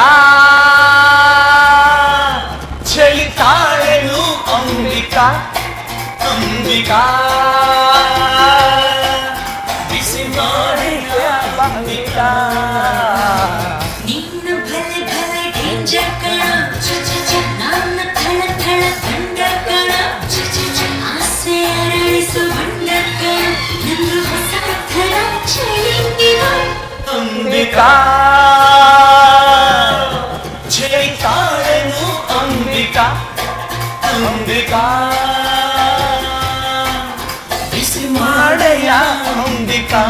అంబికా చెలి తాళెను అంబిక అంబిక. బిసి మాడిన అంబిక. నిన్ను భలే భలే డేంజర్ అంబికా. మాడయా అంబికా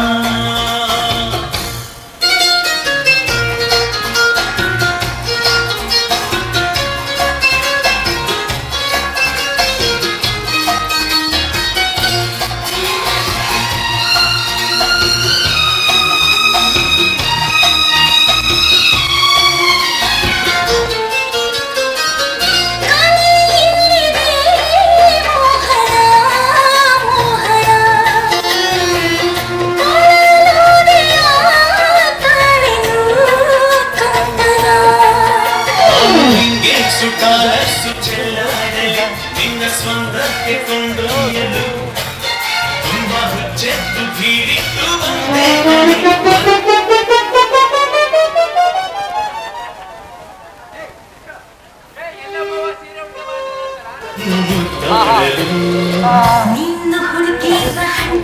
నిన్ను కుడికి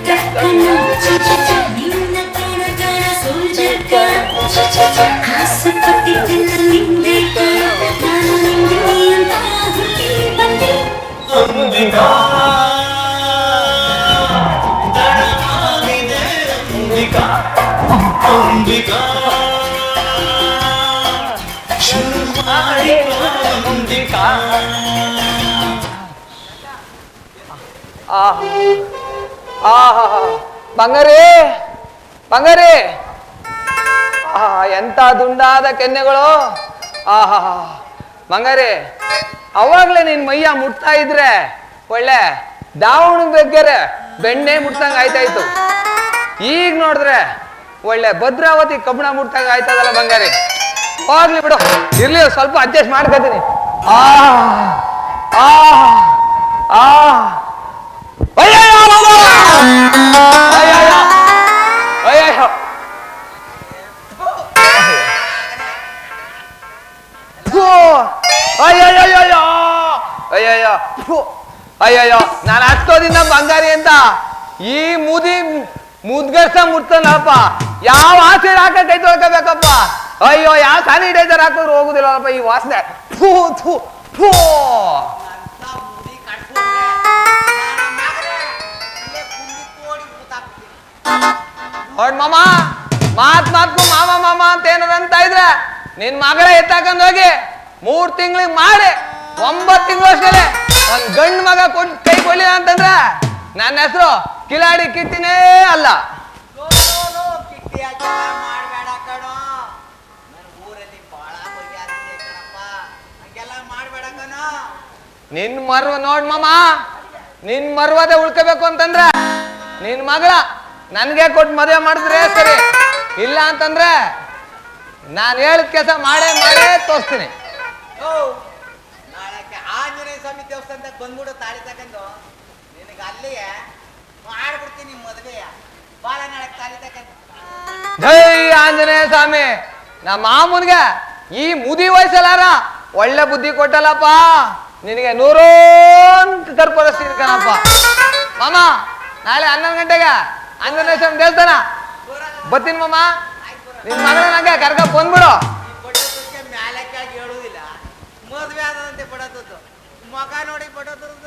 కక్కను నిన్న కణ కణ సూర్యక ఆసక్తి నిందే కణ నింది నియంతా హులి బంది అందిగా దడమాలి దే అందిగా అందిగా ಆಹಾ ಬಂಗಾರಿ ಬಂಗಾರಿ. ಆ, ಎಂತ ದುಂಡಾದ ಕೆನ್ನೆಗಳು. ಆಹಾ ಬಂಗಾರಿ, ಅವಾಗ್ಲೇ ನಿನ್ ಮೈಯ ಮುಟ್ತಾ ಇದ್ರೆ ಒಳ್ಳೆ ದಾವಣ ಬಗ್ಗೆರೆ ಬೆಣ್ಣೆ ಮುಟ್ತಂಗ ಆಯ್ತಾಯ್ತು. ಈಗ ನೋಡಿದ್ರೆ ಒಳ್ಳೆ ಭದ್ರಾವತಿ ಕಬ್ಬಣ ಮುಟ್ತಂಗ ಆಯ್ತದಲ್ಲ ಬಂಗಾರಿ. ಹೋಗ್ಲಿ ಬಿಡು, ಇರ್ಲಿ, ಸ್ವಲ್ಪ ಅಡ್ಜಸ್ಟ್ ಮಾಡ್ಕೊತೀನಿ. ಆ ಆ. ಅಯ್ಯಯ್ಯಯ್ಯಯ್ಯೋ! ಅಯ್ಯಯ್ಯೋ! ಫು, ಅಯ್ಯಯ್ಯೋ ನಾನು ಹತ್ತೋದಿಂದ ಬಂಗಾರಿ ಅಂತ ಈ ಮುದಿ ಮುದ್ಗರ್ಸ ಮುಟ್ತಾನಪ್ಪ ಯಾವ ಆಸೆ ಹಾಕ ಕೈ ತೊಳ್ಕೋಬೇಕಪ್ಪ ಅಯ್ಯೋ ಯಾವ ಸ್ಯಾನಿಟೈಸರ್ ಹಾಕಿದ್ರು ಹೋಗುದಿಲ್ಲಪ್ಪ ಈ ವಾಸನೆ. ಥೂ ಥೂ ಥೂ ನೋಡ್ ಮಾಮ ಮಾತ್ ಮಾತ್ಕು ಮಾಮ ಮಾಮ ಅಂತ ಏನಾರ ಅಂತ ಇದ್ರೆ ನಿನ್ ಮಗಳ ಎತ್ತಾಕೊಂಡ್ ಹೋಗಿ. ಮೂರ್ ತಿಂಗಳಿಗೆ ಮಾಡಿ ಒಂಬತ್ ತಿಂಗಳು ಅಷ್ಟೇ ಒಂದ್ ಗಂಡ್ ಮಗ ಕೊಟ್ಟು ಕೈ ಕೊಡ್ಲಿಲ್ಲ ಅಂತಂದ್ರೆ ನನ್ನ ಹೆಸರು ಕಿಲಾಡಿ ಕಿತ್ತಿನೇ ಅಲ್ಲ. ನಿನ್ ಮರ್ವ ನೋಡ್ ಮಾಮ. ನಿನ್ ಮರ್ವದೆ ಉಳ್ಕೋಬೇಕು ಅಂತಂದ್ರೆ ನಿನ್ ಮಗಳ ನನ್ಗೆ ಕೊಟ್ಟು ಮದುವೆ ಮಾಡಿದ್ರೆ ಸರಿ. ಇಲ್ಲ ಅಂತಂದ್ರೆ ನಾನು ಹೇಳಿದ ಕೆಲಸ ಮಾಡೇ ಮಾಡೇ ತೋರಿಸ್ತೀನಿ. ದೇವಸ್ಥಾನದಾಗ ಬಂದ್ಬಿಡು ತಾಳಿ ತಗೊಂಡು. ನಿನಗೆ ಅಲ್ಲಿಗೆ ಮಾಡ್ಬಿಡ್ತೀನಿ ಮದುವೆಯ ಬಾಳ ನಾಳೆ ತಾಳಿ ತಗೊಂಡು. ಜೈ ಆಂಜನೇಯ ಸ್ವಾಮಿ. ನಮ್ಮ ಮಾಮೂನ್ಗೆ ಈ ಮುದಿ ವಯಸ್ಸಲ್ಲಾರ ಒಳ್ಳೆ ಬುದ್ಧಿ ಕೊಟ್ಟಲ್ಲಪ್ಪ. ನಿನಗೆ ನೂರೋಂತ ಕಣಪ್ಪ ಮಾಮ, ನಾಳೆ ಹನ್ನೊಂದು ಗಂಟೆಗೆ ಆಂಜನೇಯ ಸ್ವಾಮಿ ದೇವಸ್ಥಾನ. ಬರ್ತೀನಿ ಮಾಮ. ನಿನ್ ಮಗಳ ನಂಗೆ ಕರ್ಕ ಬಂದ್ಬಿಡು. Благодарю.